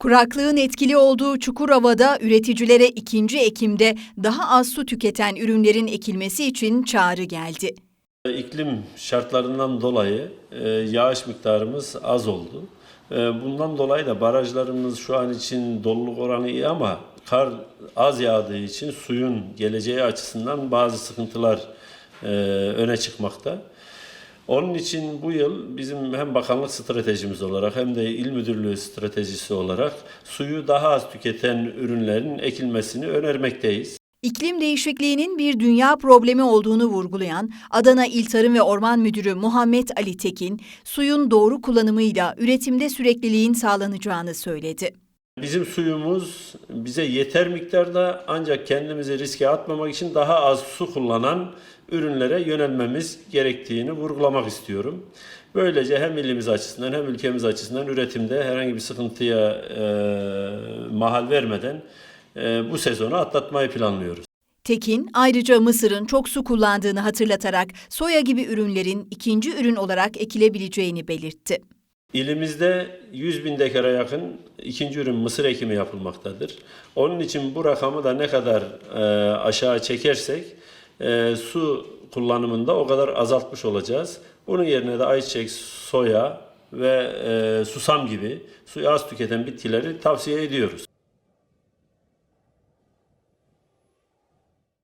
Kuraklığın etkili olduğu Çukurova'da üreticilere ikinci ekimde daha az su tüketen ürünlerin ekilmesi için çağrı geldi. İklim şartlarından dolayı e, yağış miktarımız az oldu. E, bundan dolayı da barajlarımız şu an için doluluk oranı iyi ama kar az yağdığı için suyun geleceği açısından bazı sıkıntılar e, öne çıkmakta. Onun için bu yıl bizim hem bakanlık stratejimiz olarak hem de il müdürlüğü stratejisi olarak suyu daha az tüketen ürünlerin ekilmesini önermekteyiz. İklim değişikliğinin bir dünya problemi olduğunu vurgulayan Adana İl Tarım ve Orman Müdürü Muhammed Ali Tekin, suyun doğru kullanımıyla üretimde sürekliliğin sağlanacağını söyledi. Bizim suyumuz bize yeter miktarda ancak kendimizi riske atmamak için daha az su kullanan ürünlere yönelmemiz gerektiğini vurgulamak istiyorum. Böylece hem ilimiz açısından hem ülkemiz açısından üretimde herhangi bir sıkıntıya e, mahal vermeden e, bu sezonu atlatmayı planlıyoruz. Tekin ayrıca Mısır'ın çok su kullandığını hatırlatarak soya gibi ürünlerin ikinci ürün olarak ekilebileceğini belirtti. İlimizde 100 bin dekara yakın ikinci ürün mısır ekimi yapılmaktadır. Onun için bu rakamı da ne kadar e, aşağı çekersek e, su kullanımında o kadar azaltmış olacağız. Bunun yerine de ayçiçek, soya ve e, susam gibi suyu az tüketen bitkileri tavsiye ediyoruz.